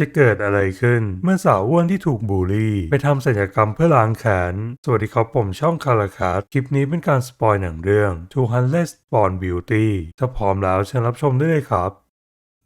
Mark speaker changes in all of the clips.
Speaker 1: จะเกิดอะไรขึ้น เมื่อสาวอ้วนที่ถูกบูลลี่ ไปทำศัลยกรรมเพื่อล้างแขนสวัสดีครับผมช่องคาราคาสคลิปนี้เป็นการสปอยหนังเรื่อง 200 Born Beauty ถ้าพร้อมแล้วเชิญรับชมได้เลยครับ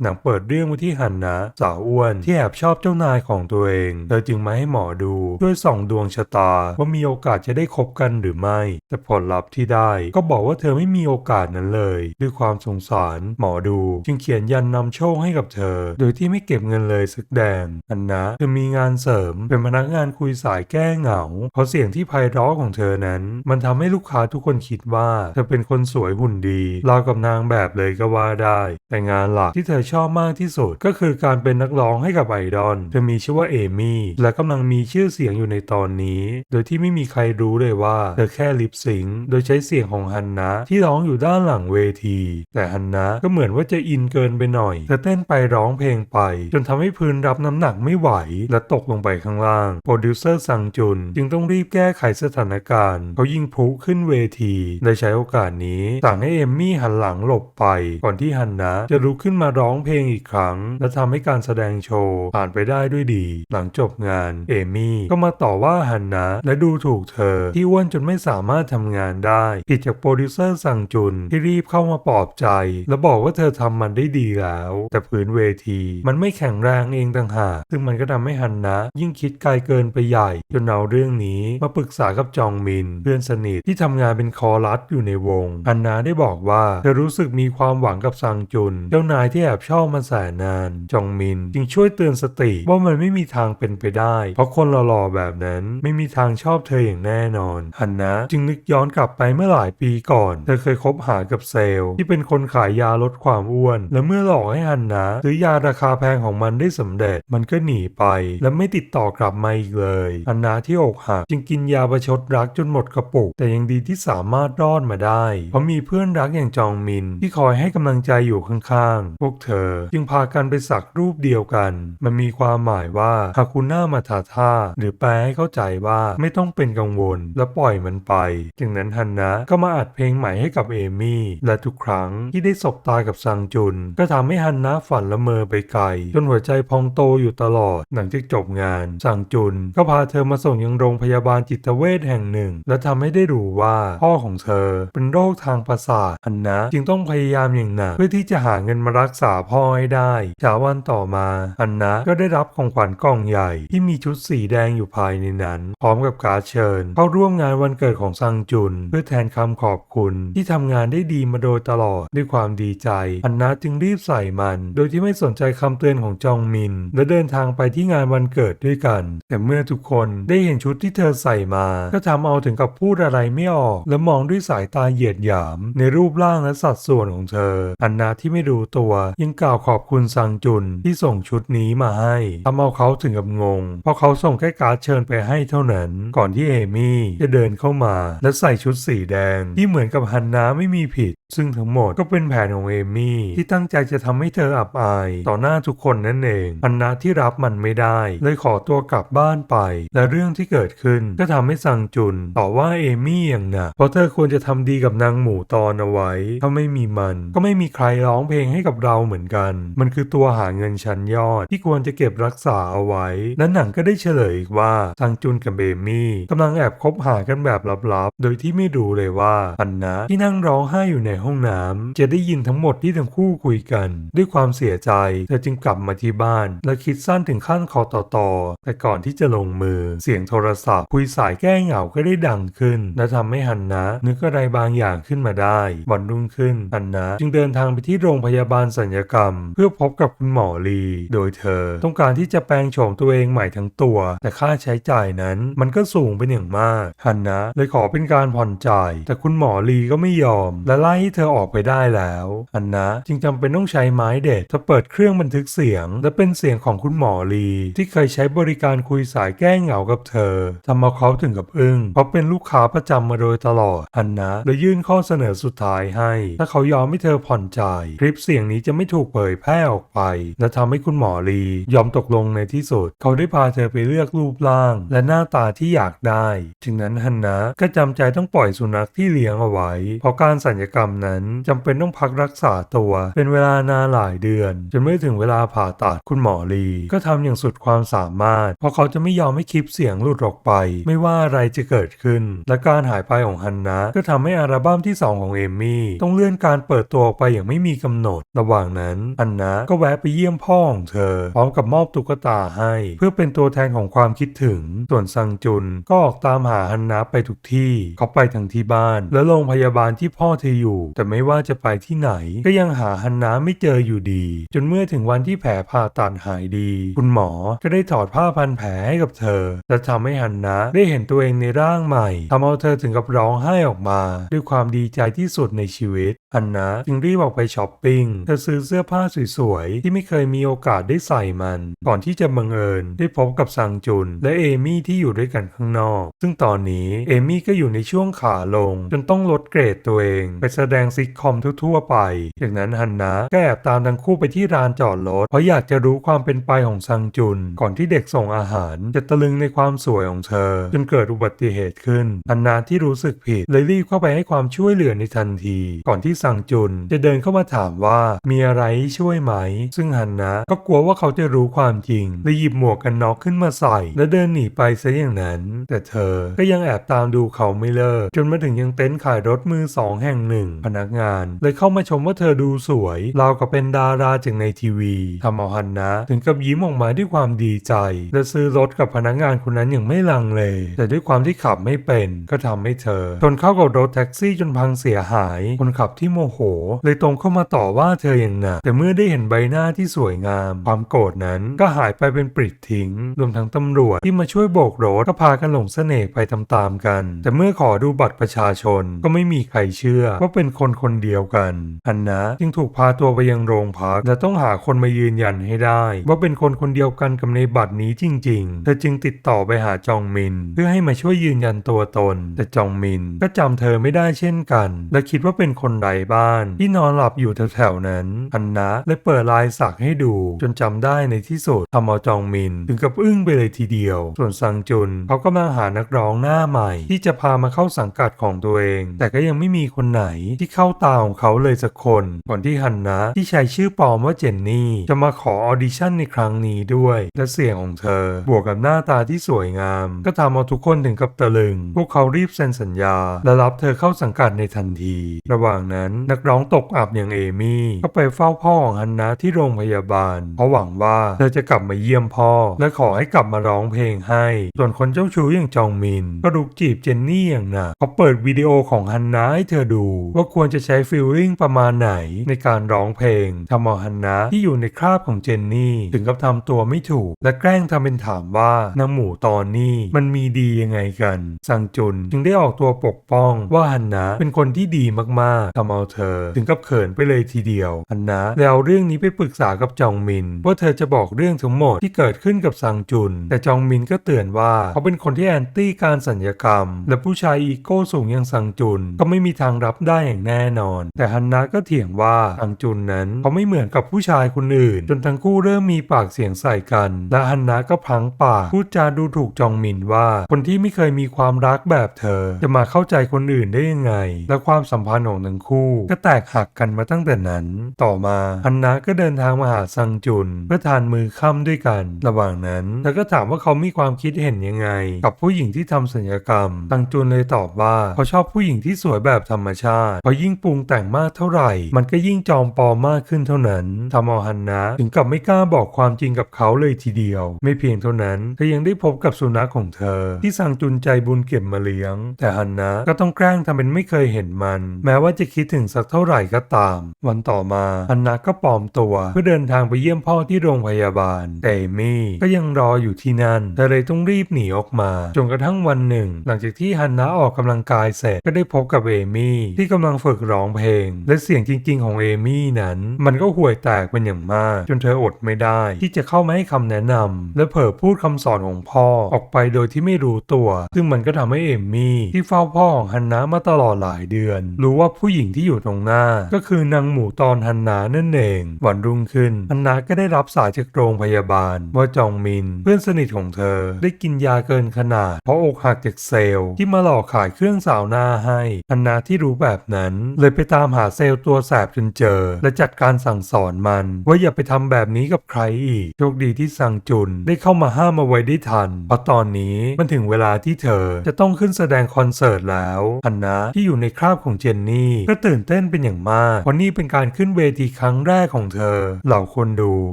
Speaker 1: หนังเปิดเรื่องมาที่ฮันนะสาวอ้วนที่แอบชอบเจ้านายของตัวเอง เธอจึงมาให้หมอดูช่วยส่องดวงชะตา ว่ามีโอกาสจะได้คบกันหรือไม่ แต่ผลลัพธ์ที่ได้ก็บอกว่าเธอไม่มีโอกาสนั้นเลย ด้วยความสงสารหมอดู จึงเขียนยันนำโชคให้กับเธอ โดยที่ไม่เก็บเงินเลยสักแดงฮันนะเธอมีงานเสริมเป็นพนักงานคุยสายแก้เหงา เพราะเสียงที่ไพเราะของเธอนั้น มันทำให้ลูกค้าทุกคนคิดว่า เธอเป็นคนสวยหุ่นดีราวกับนางแบบเลยก็ว่าได้ แต่งานหลักที่เธอชอบมากที่สุด ก็คือการเป็นนักร้องให้กับไอดอลเธอมีชื่อว่าเอมี่และกำลังมีชื่อเสียงอยู่ในตอนนี้ โดยที่ไม่มีใครรู้เลยว่าเธอแค่ลิปซิงโดยใช้เสียงของฮันนะที่ร้องอยู่ด้านหลังเวที แต่ฮันนะก็เหมือนว่าจะอินเกินไปหน่อยเธอเต้นไปร้องเพลงไป จนทำให้พื้นรับน้ำหนักไม่ไหว และตกลงไปข้างล่าง โปรดิวเซอร์ซังจุน จึงต้องรีบแก้ไขสถานการณ์เขายิงพลุขึ้นเวทีโดยใช้โอกาสนี้สั่งให้เอมมี่หันหลังหลบไป ก่อนที่ฮันนะจะลุกขึ้นมาร้ององเพลงอีกครั้ง และทำให้การแสดงโชว์ผ่านไปได้ด้วยดี หลังจบงานเอมี่ก็มาต่อว่าฮันนะและดูถูกเธอที่อ้วนจนไม่สามารถทำงานได้ ผิดจากโปรดิวเซอร์สั่งจุนที่รีบเข้ามาปลอบใจ และบอกว่าเธอทำมันได้ดีแล้ว แต่พื้นเวที มันไม่แข็งแรงเองต่างหากซึ่งมันก็ทำให้ฮันนะ ยิ่งคิดไกลเกินไปใหญ่ จนเอาเรื่องนี้มาปรึกษากับจองมิน เพื่อนสนิทที่ทำงานเป็นคอรัสอยู่ในวงฮันนะได้บอกว่าเธอรู้สึกมีความหวังกับซังจุน เจ้านายที่แอบชอบมาแสนนาน จองมินจึงช่วยเตือนสติว่ามันไม่มีทางเป็นไปได้ เพราะคนหล่อๆแบบนั้นไม่มีทางชอบเธออย่างแน่นอนฮันนะจึงนึกย้อนกลับไปเมื่อหลายปีก่อน เธอเคยคบหากับเซลล์ที่เป็นคนขายยาลดความอ้วน และเมื่อหลอกให้ฮันนะซื้อยาราคาแพงของมันได้สำเร็จ มันก็หนีไป และไม่ติดต่อกลับมาอีกเลยฮันนะที่อกหักจึงกินยาประชดรักจนหมดกระปุก แต่ยังดีที่สามารถรอดมาได้ เพราะมีเพื่อนรักอย่างจองมินที่คอยให้กำลังใจอยู่ข้างๆพวกเธอจึงพากันไปสักรูปเดียวกัน มันมีความหมายว่าฮาคุน่ามาทาท่าหรือแปลให้เข้าใจว่าไม่ต้องเป็นกังวลและปล่อยมันไปจากนั้นฮันนะก็มาอัดเพลงใหม่ให้กับเอมี่ และทุกครั้งที่ได้สบตากับซังจุน ก็ทำให้ฮันนะฝันละเมอไปไกล จนหัวใจพองโตอยู่ตลอด หลังจากจบงานซังจุน ก็พาเธอมาส่งยังโรงพยาบาลจิตเวชแห่งหนึ่ง และทำให้ได้รู้ว่าพ่อของเธอเป็นโรคทางประสาทฮันนะจึงต้องพยายามอย่างหนักเพื่อที่จะหาเงินมารักษาพ่อให้ได้จาวันต่อมาฮันนะก็ได้รับของขวัญกล่องใหญ่ ที่มีชุดสีแดงอยู่ภายในนั้น พร้อมกับการเชิญ เข้าร่วมงานวันเกิดของซังจุน เพื่อแทนคำขอบคุณที่ทำงานได้ดีมาโดยตลอดด้วยความดีใจฮันนะจึงรีบใส่มัน โดยที่ไม่สนใจคำเตือนของจองมิน และเดินทางไปที่งานวันเกิดด้วยกัน แต่เมื่อทุกคนได้เห็นชุดที่เธอใส่มา ก็ทำเอาถึงกับพูดอะไรไม่ออก และมองด้วยสายตาเหยียดหยาม ในรูปร่างและสัดส่วนของเธอฮันนะที่ไม่รู้ตัวยังกล่าวขอบคุณซังจุนที่ส่งชุดนี้มาให้ทำเอาเขาถึงกับงง เพราะเขาส่งแค่การ์ดเชิญไปให้เท่านั้น ก่อนที่เอมี่จะเดินเข้ามา และใส่ชุดสีแดงที่เหมือนกับฮันนาไม่มีผิด ซึ่งทั้งหมดก็เป็นแผนของเอมี่ที่ตั้งใจจะทำให้เธออับอาย ต่อหน้าทุกคนนั่นเองฮันนาที่รับมันไม่ได้ เลยขอตัวกลับบ้านไป และเรื่องที่เกิดขึ้นก็ทำให้ซังจุน ต่อว่าเอมี่อย่างหนักเพราะเธอควรจะทำดีกับนางหมูตอนเอาไว้ ถ้าไม่มีมัน ก็ไม่มีใครร้องเพลงให้กับเราเหมือนกัน มันคือตัวหาเงินชั้นยอด ที่ควรจะเก็บรักษาเอาไว้และหนังก็ได้เฉลยอีกว่าซังจุนกับเอมี่กำลังแอบคบหากันแบบลับๆ โดยที่ไม่รู้เลยว่าฮันนะที่นั่งร้องไห้อยู่ในห้องน้ำจะได้ยินทั้งหมดที่ทั้งคู่คุยกัน ด้วยความเสียใจเธอจึงกลับมาที่บ้าน และคิดสั้นถึงขั้นคอต่อต่อแต่ก่อนที่จะลงมือ เสียงโทรศัพท์ คุยสายแก้เหงาก็ได้ดังขึ้น และทำให้ฮันนะ นึกอะไรบางอย่างขึ้นมาได้วันรุ่งขึ้นฮันนะจึงเดินทางไปที่โรงพยาบาลสัญญกรรม เพื่อพบกับคุณหมอลี โดยเธอ ต้องการที่จะแปลงโฉมตัวเองใหม่ทั้งตัว แต่ค่าใช้จ่ายนั้น มันก็สูงเป็นอย่างมากฮันนะเลยขอเป็นการผ่อนจ่าย แต่คุณหมอลีก็ไม่ยอม และไล่ให้เธอออกไปได้แล้วฮันนะจึงจำเป็นต้องใช้ไม้เด็ดเธอเปิดเครื่องบันทึกเสียง และเป็นเสียงของคุณหมอลี ที่เคยใช้บริการคุยสายแก้เหงากับเธอทำเอาเขาถึงกับอึ้งเพราะเป็นลูกค้าประจำมาโดยตลอดฮันนะเลยยื่นข้อเสนอสุดท้ายให้ ถ้าเขายอมให้เธอผ่อนจ่าย คลิปเสียงนี้จะไม่ถูกเผยแพร่ออกไป และทำให้คุณหมอลียอมตกลงในที่สุด เขาได้พาเธอไปเลือกรูปร่าง และหน้าตาที่อยากได้จึงนั้นฮันนะก็จำใจต้องปล่อยสุนัขที่เลี้ยงเอาไว้ เพราะการสัญญกรรมนั้นจำเป็นต้องพักรักษาตัว เป็นเวลานานหลายเดือน จนเมื่อถึงเวลาผ่าตัดคุณหมอลี ก็ทำอย่างสุดความสามารถ เพราะเขาจะไม่ยอมให้คลิปเสียงหลุดออกไป ไม่ว่าอะไรจะเกิดขึ้น และการหายไปของฮันนะ ก็ทำให้อัลบั้มที่ 2 ของเอมมี่ต้องเลื่อนการเปิดตัวออกไปอย่างไม่มีกำหนด ระหว่างนั้นฮันนะก็แวะไปเยี่ยมพ่อของเธอ พร้อมกับมอบตุ๊กตาให้ เพื่อเป็นตัวแทนของความคิดถึง ส่วนซังจุนก็ออกตามหาฮันนะไปทุกที่ เขาไปทั้งที่บ้าน และโรงพยาบาลที่พ่อเธออยู่แต่ไม่ว่าจะไปที่ไหน ก็ยังหาฮันนะไม่เจออยู่ดี จนเมื่อถึงวันที่แผลผ่าตัดหายดี คุณหมอก็ได้ถอดผ้าพันแผลให้กับเธอ และทำให้ฮันนะได้เห็นตัวเองในร่างใหม่ทำเอาเธอถึงกับร้องไห้ออกมา ด้วยความดีใจที่สุดในชีวิตฮันนะจึงรีบออกไปช้อปปิ้งเธอซื้อเสื้อผ้าสวยๆที่ไม่เคยมีโอกาสได้ใส่มัน ก่อนที่จะบังเอิญได้พบกับซังจุน และเอมี่ที่อยู่ด้วยกันข้างนอก ซึ่งตอนนี้เอมี่ก็อยู่ในช่วงขาลง จนต้องลดเกรดตัวเอง ไปแสดงซิทคอมทั่วๆไป จากนั้นฮันนะก็แอบตามทั้งคู่ไปที่ร้านจอดรถเพราะอยากจะรู้ความเป็นไปของซังจุน ก่อนที่เด็กส่งอาหาร จะตะลึงในความสวยของเธอ จนเกิดอุบัติเหตุขึ้นฮันนาที่รู้สึกผิดเลยรีบเข้าไปให้ความช่วยเหลือในทันที ก่อนที่ซังจุน จะเดินเข้ามาถามว่ามีอะไรช่วยไหม ซึ่งฮันนะก็กลัวว่าเขาจะรู้ความจริงเลยหยิบหมวกกันน็อกขึ้นมาใส่ และเดินหนีไปซะอย่างนั้น แต่เธอก็ยังแอบตามดูเขาไม่เลิกจนมาถึงยังเต็นท์ขายรถมือสองแห่งหนึ่งพนักงาน เลยเข้ามาชมว่าเธอดูสวยราวกับเป็นดาราจากในทีวีทำเอาฮันนะ ถึงกับยิ้มออกมาด้วยความดีใจ และซื้อรถกับพนักงานคนนั้นอย่างไม่ลังเล แต่ด้วยความที่ขับไม่เป็น ก็ทำให้เธอชนเข้ากับรถแท็กซี่จนพังเสียหาย คนขับที่โมโห เลยตรงเข้ามาต่อว่าเธออย่างหนักแต่เมื่อได้เห็นใบหน้าที่สวยงาม ความโกรธนั้นก็หายไปเป็นปริดทิ้ง รวมทั้งตำรวจที่มาช่วยโบกรถก็พากันหลงเสน่ห์ไปตามๆกัน แต่เมื่อขอดูบัตรประชาชนก็ไม่มีใครเชื่อว่าเป็นคนคนเดียวกันฮันนะจึงถูกพาตัวไปยังโรงพักและต้องหาคนมายืนยันให้ได้ ว่าเป็นคนคนเดียวกันกับในบัตรนี้จริง ๆ เธอจึงติดต่อไปหาจองมิน เพื่อให้มาช่วยยืนยันตัวตน แต่จองมินก็จำเธอไม่ได้เช่นกัน และคิดว่าเป็นคนไร้บ้าน ที่นอนหลับอยู่แถวๆนั้นฮันนะเลยเปิดลายสักให้ดู จนจำได้ในที่สุดทำเอาจองมิน ถึงกับอึ้งไปเลยทีเดียว ส่วนซังจุนเขากำลังหานักร้องหน้าใหม่ ที่จะพามาเข้าสังกัดของตัวเอง แต่ก็ยังไม่มีคนไหนที่เข้าตาของเขาเลยสักคน ก่อนที่ฮันนะที่ใช้ชื่อปลอมว่าเจนนี่ จะมาขอออดิชั่นในครั้งนี้ด้วย และเสียงของเธอ บวกกับหน้าตาที่สวยงาม ก็ทำเอาทุกคนถึงกับตะลึง พวกเขารีบเซ็นสัญญา และรับเธอเข้าสังกัดในทันที ระหว่างนั้นนักร้องตกอับอย่างเอมี่ก็ไปเฝ้าพ่อของฮันนะที่โรงพยาบาลเพราะหวังว่าเธอจะกลับมาเยี่ยมพ่อ และขอให้กลับมาร้องเพลงให้ ส่วนคนเจ้าชู้อย่างจองมิน ก็รุกจีบเจนนี่อย่างหนักเขาเปิดวิดีโอของฮันนะให้เธอดูว่าควรจะใช้ฟิลลิ่งประมาณไหนในการร้องเพลงทำเอาฮันนะที่อยู่ในคราบของเจนนี่ถึงกับทำตัวไม่ถูก และแกล้งทำเป็นถามว่านางหมูตอนนี้มันมีดียังไงกันซังจุนจึงได้ออกตัวปกป้องว่าฮันนะเป็นคนที่ดีมากๆทำเอาเธอ ถึงกับเขินไปเลยทีเดียวฮันนะแล้วเอาเรื่องนี้ไปปรึกษากับจองมิน ว่าเธอจะบอกเรื่องทั้งหมดที่เกิดขึ้นกับซังจุน แต่จองมินก็เตือนว่าเขาเป็นคนที่แอนตี้การสัญญกรรม และผู้ชายอีโก้สูงอย่างซังจุนก็ไม่มีทางรับได้อย่างแน่นอน แต่ฮันนะก็เถียงว่าซังจุนนั้นเขาไม่เหมือนกับผู้ชายคนอื่น จนทั้งคู่เริ่มมีปากเสียงใส่กัน และฮันนะก็พังปากพูดจาดูถูกจองมินว่าคนที่ไม่เคยมีความรักแบบเธอ จะมาเข้าใจคนอื่นได้ยังไง และความสัมพันธ์ของทั้งคู่ ก็แตกหักกันมาตั้งแต่นั้น ต่อมาฮันนะก็เดินทางมาหาซังจุน เพื่อทานมือค่ำด้วยกัน ระหว่างนั้นเธอก็ถามว่าเขามีความคิดเห็นยังไง กับผู้หญิงที่ทำศัลยกรรมซังจุนเลยตอบว่าเขาชอบผู้หญิงที่สวยแบบธรรมชาติพราะยิ่งปรุงแต่งมากเท่าไหร่ มันก็ยิ่งจอมปลอมมากขึ้นเท่านั้นทำเอาฮันนะถึงกับไม่กล้าบอกความจริงกับเขาเลยทีเดียว ไม่เพียงเท่านั้นเธอยังได้พบกับสุนัขของเธอ ที่ซังจุนใจบุญเก็บมาเลี้ยง แต่ฮันนะก็ต้องแกล้งทำเป็นไม่เคยเห็นมัน แม้ว่าจะคิดถึงสักเท่าไหร่ก็ตาม วันต่อมาฮันนะก็ปลอมตัวเพื่อเดินทางไปเยี่ยมพ่อที่โรงพยาบาลแต่เอมี่ก็ยังรออยู่ที่นั่นเธอเลยต้องรีบหนีออกมาจนกระทั่งวันหนึ่ง หลังจากที่ฮันนะออกกำลังกายเสร็จก็ได้พบกับเอมี่ที่กำลังฝึกร้องเพลง และเสียงจริง ๆ ของเอมี่นั้น มันก็ห่วยแตกเป็นอย่างมาก จนเธออดไม่ได้ ที่จะเข้ามาให้คำแนะนำและเผลอพูดคำสอนของพ่อออกไปโดยที่ไม่รู้ตัว ซึ่งมันก็ทำให้เอมี่ที่เฝ้าพ่อของฮันนะมาตลอดหลายเดือน รู้ว่าผู้หญิงที่อยู่ตรงหน้า ก็คือนางหมูตอนฮันนานั่นเอง วันรุ่งขึ้นฮันนาก็ได้รับสายจากโรงพยาบาล ว่าจองมิน เพื่อนสนิทของเธอ ได้กินยาเกินขนาด เพราะอกหักจากเซลล์ที่มาหลอกขายเครื่องสาวหน้าให้ฮันนาที่รู้แบบนั้นนั้น เลยไปตามหาเซลล์ตัวแสบจนเจอ และจัดการสั่งสอนมัน ว่าอย่าไปทำแบบนี้กับใครอีก โชคดีที่ซังจุนได้เข้ามาห้ามเอาไว้ได้ทัน เพราะตอนนี้มันถึงเวลาที่เธอจะต้องขึ้นแสดงคอนเสิร์ตแล้วฮันนะที่อยู่ในคราบของเจนนี่ก็ตื่นเต้นเป็นอย่างมากเพราะนี่เป็นการขึ้นเวทีครั้งแรกของเธอ เหล่าคนดู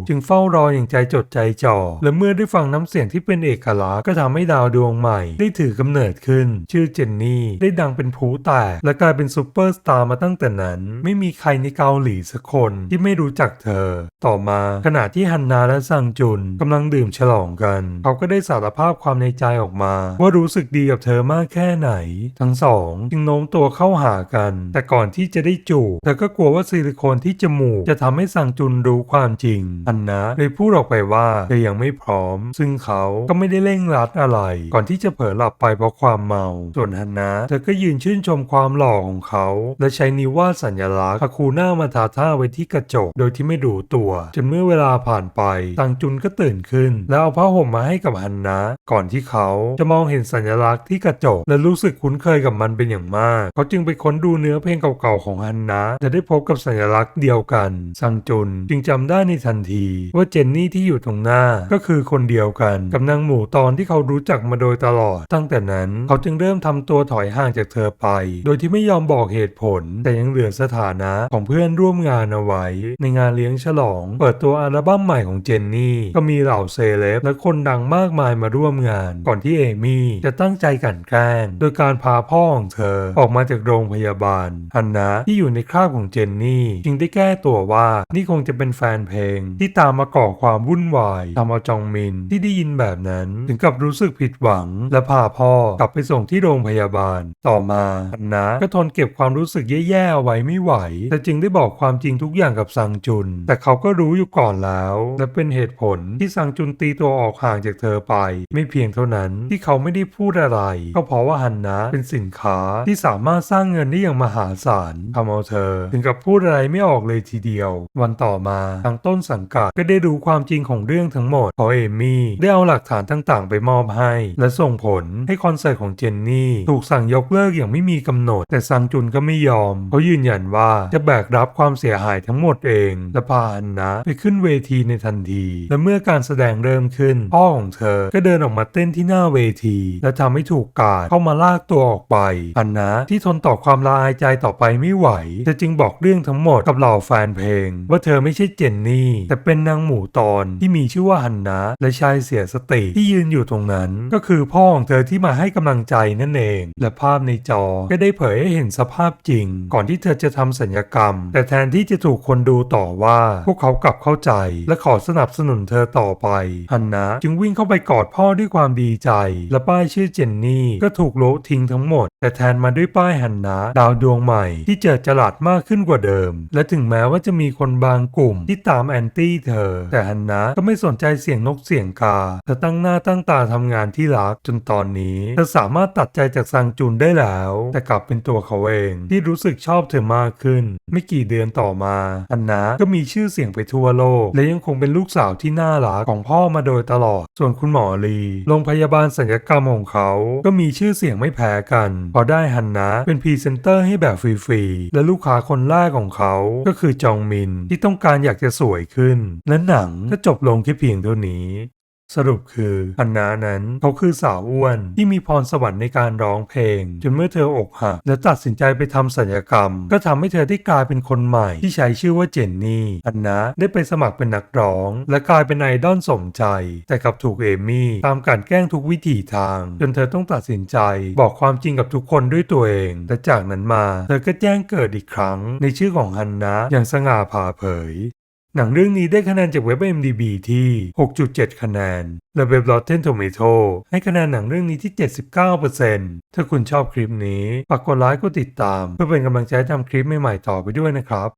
Speaker 1: จึงเฝ้ารออย่างใจจดใจจ่อ และเมื่อได้ฟังน้ำเสียงที่เป็นเอกลักษณ์ก็ทำให้ดาวดวงใหม่ ได้ถือกำเนิดขึ้น ชื่อเจนนี่ได้ดังเป็นพลุแตกและกลายเป็นซูเปอร์สตาร์มาตั้งแต่นั้น ไม่มีใครในเกาหลีสักคนที่ไม่รู้จักเธอ ต่อมาขณะที่ฮันนาและซังจุนกำลังดื่มฉลองกัน เขาก็ได้สารภาพความในใจออกมา ว่ารู้สึกดีกับเธอมากแค่ไหน ทั้งสองจึงโน้มตัวเข้าหากัน แต่ก่อนที่จะได้จูบเธอก็กลัวว่าซิลิโคนที่จมูกจะทำให้ซังจุนรู้ความจริงฮันนาเลยพูดออกไปว่าเธอยังไม่พร้อม ซึ่งเขาก็ไม่ได้เร่งรัดอะไร ก่อนที่จะเผลอหลับไปเพราะความเมา ส่วนฮันนาเธอก็ยืนชื่นชมความหล่อของเขาและใช้นิววาดสัญลักษณ์คาคูน่ามาทาท่าไว้ที่กระจก โดยที่ไม่รู้ตัว จนเมื่อเวลาผ่านไปซังจุนก็ตื่นขึ้น แล้วเอาผ้าห่มมาให้กับฮันนาก่อนที่เขาจะมองเห็นสัญลักษณ์ที่กระจก และรู้สึกคุ้นเคยกับมันเป็นอย่างมาก เขาจึงไปค้นดูเนื้อเพลงเก่าๆของฮันนาและได้พบกับสัญลักษณ์เดียวกันซังจุนจึงจำได้ในทันทีว่าเจนนี่ที่อยู่ตรงหน้าก็คือคนเดียวกันกับนางหมูตอนที่เขารู้จักมาโดยตลอด ตั้งแต่นั้นเขาจึงเริ่มทำตัวถอยห่างจากเธอไป โดยที่ไม่ยอมบอกเหตุผล แต่ยังเหลือสถานะของเพื่อนร่วมงานเอาไว้ ในงานเลี้ยงฉลอง เปิดตัวอัลบั้มใหม่ของเจนนี่ ก็มีเหล่าเซเลบและคนดังมากมายมาร่วมงาน ก่อนที่เอมี่จะตั้งใจกลันแกล้ง โดยการพาพ่อของเธอออกมาจากโรงพยาบาลฮันนะที่อยู่ในคราบของเจนนี่จึงได้แก้ตัวว่านี่คงจะเป็นแฟนเพลง ที่ตามมาก่อความวุ่นวายทำเอาจองมินที่ได้ยินแบบนั้น ถึงกับรู้สึกผิดหวัง และพาพ่อกลับไปส่งที่โรงพยาบาล ต่อมาฮันนะก็ทนเก็บความรู้สึกแย่ๆไว้ไม่ไหว แต่จึงได้บอกความจริงทุกอย่างกับซังจุน แต่เขาก็รู้อยู่ก่อนแล้ว และเป็นเหตุผลที่ซังจุนตีตัวออกห่างจากเธอไป ไม่เพียงเท่านั้นที่เขาไม่ได้พูดอะไร ก็เพราะว่าฮันนะเป็นสินค้าที่สามารถสร้างเงินได้อย่างมหาศาลทำเอาเธอ ถึงกับพูดอะไรไม่ออกเลยทีเดียว วันต่อมาทางต้นสังกัดก็ได้รู้ความจริงของเรื่องทั้งหมดเพราะเอมี่ได้เอาหลักฐานต่างๆ ไปมอบให้ และส่งผลให้คอนเสิร์ตของเจนนี่ถูกสั่งยกเลิกอย่างไม่มีกำหนด แต่ซังจุนก็ไม่ยอม เขายืนยันว่าจะแบกรับความเสียหายทั้งหมดเอง และพาฮันนะไปขึ้นเวทีในทันที และเมื่อการแสดงเริ่มขึ้น พ่อของเธอก็เดินออกมาเต้นที่หน้าเวที และทำให้ถูกกาดเข้ามาลากตัวออกไปฮันนะที่ทนต่อความละอายใจต่อไปไม่ไหวเธอจึงบอกเรื่องทั้งหมดกับเหล่าแฟนเพลง ว่าเธอไม่ใช่เจนนี่ แต่เป็นนางหมูตอนที่มีชื่อว่าฮันนะและชายเสียสติที่ยืนอยู่ตรงนั้น ก็คือพ่อของเธอที่มาให้กำลังใจนั่นเอง และภาพในจอก็ได้เผยให้เห็นสภาพจริง ก่อนที่เธอจะทำสัญญกรรม แต่แทนที่จะถูกคนดูต่อว่า พวกเขากลับเข้าใจ และขอสนับสนุนเธอต่อไปฮันนะจึงวิ่งเข้าไปกอดพ่อด้วยความดีใจ และป้ายชื่อเจนนี่ก็ถูกโละทิ้งทั้งหมด แต่แทนมาด้วยป้ายฮันนะดาวดวงใหม่ ที่เจิดจรัสมากขึ้นกว่าเดิม และถึงแม้ว่าจะมีคนบางกลุ่มที่ตามแอนตี้เธอ แต่ฮันนะก็ไม่สนใจเสียงนกเสียงกาเธอตั้งหน้าตั้งตาทำงานที่รักจนตอนนี้เธอสามารถตัดใจจากซังจุนได้แล้ว แต่กลับเป็นตัวเขาเองที่รู้สึกชอบเธอมากขึ้น ไม่กี่เดือนต่อมาฮันนะก็มีชื่อเสียงไปทั่วโลก และยังคงเป็นลูกสาวที่น่ารักของพ่อมาโดยตลอด ส่วนคุณหมอลีโรงพยาบาลศัลยกรรมของเขา ก็มีชื่อเสียงไม่แพ้กัน พอได้ฮันนะเป็นพรีเซนเตอร์ให้แบบฟรีๆและลูกค้าคนแรกของเขาก็คือจองมินที่ต้องการอยากจะสวยขึ้น และหนังก็จบลงแค่เพียงเท่านี้ สรุปคือฮันนานั้นเขาคือสาวอ้วนที่มีพรสวรรค์ในการร้องเพลง จนเมื่อเธออกหักและตัดสินใจไปทำศัลยกรรม ก็ทำให้เธอได้กลายเป็นคนใหม่ที่ใช้ชื่อว่าเจนนี่ฮันนาได้ไปสมัครเป็นนักร้อง และกลายเป็นไอดอลสมใจ แต่กลับถูกเอมี่ตามการแกล้งทุกวิถีทาง จนเธอต้องตัดสินใจ บอกความจริงกับทุกคนด้วยตัวเองและจากนั้นมา เธอก็แจ้งเกิดอีกครั้ง ในชื่อของฮันนาอย่างสง่าผ่าเผย หนังเรื่องนี้ได้คะแนนจากเว็บ IMDb ที่ 6.7 คะแนน และเว็บ Rotten Tomato ให้คะแนนหนังเรื่องนี้ที่ 79%ถ้าคุณชอบคลิปนี้ฝากกดไลค์กดติดตาม เพื่อเป็นกำลังใจทำคลิปใหม่ๆต่อไปด้วยนะครับ